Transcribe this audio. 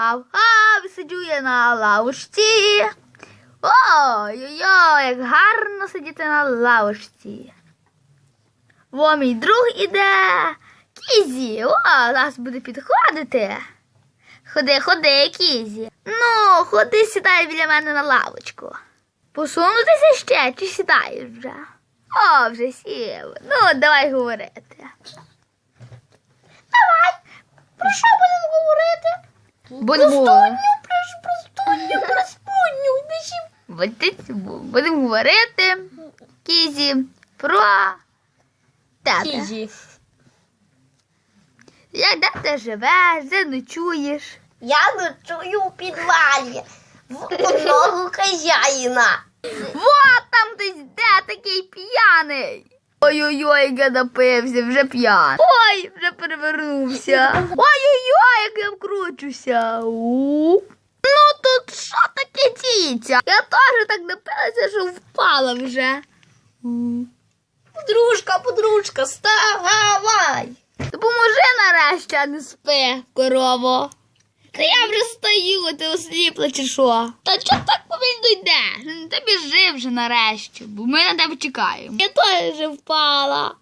Гав-гав, сиджу я на лавочці. Ой-ой-ой, як гарно сидіти на лавочці. Во мій друг іде. Кізі, о, зараз буде підходити. Ходи, ходи, Кізі. Ну, ходи, сідай біля мене на лавочку. Посунутися ще чи сідаєш вже? О, вже сів. Ну, давай говорити. Давай. Про що будемо говорити? Будемо. Прошу простудню, простудню, Будемо- Будемо говорити, Кізі, про тебе. Кізі. Як де ти живеш, де ночуєш? Я ночую у підвалі в одного хазяїна. Вот там десь де такий п'яний. Ой-ой-ой, я напився, вже п'яний. Ой, вже перевернувся. Ой-ой-ой, як я вкручуся. Ну тут що таке діється? Я теж так напилася, що впала вже. У. Подружка, подружка, вставай. Допоможи нарешті, а не спи, корово. Та я вже стою, ти осліпла чи що? Та чого так повільно йдеш? Ти біжи вже нарешті, бо ми на тебе чекаємо. Я теж вже впала.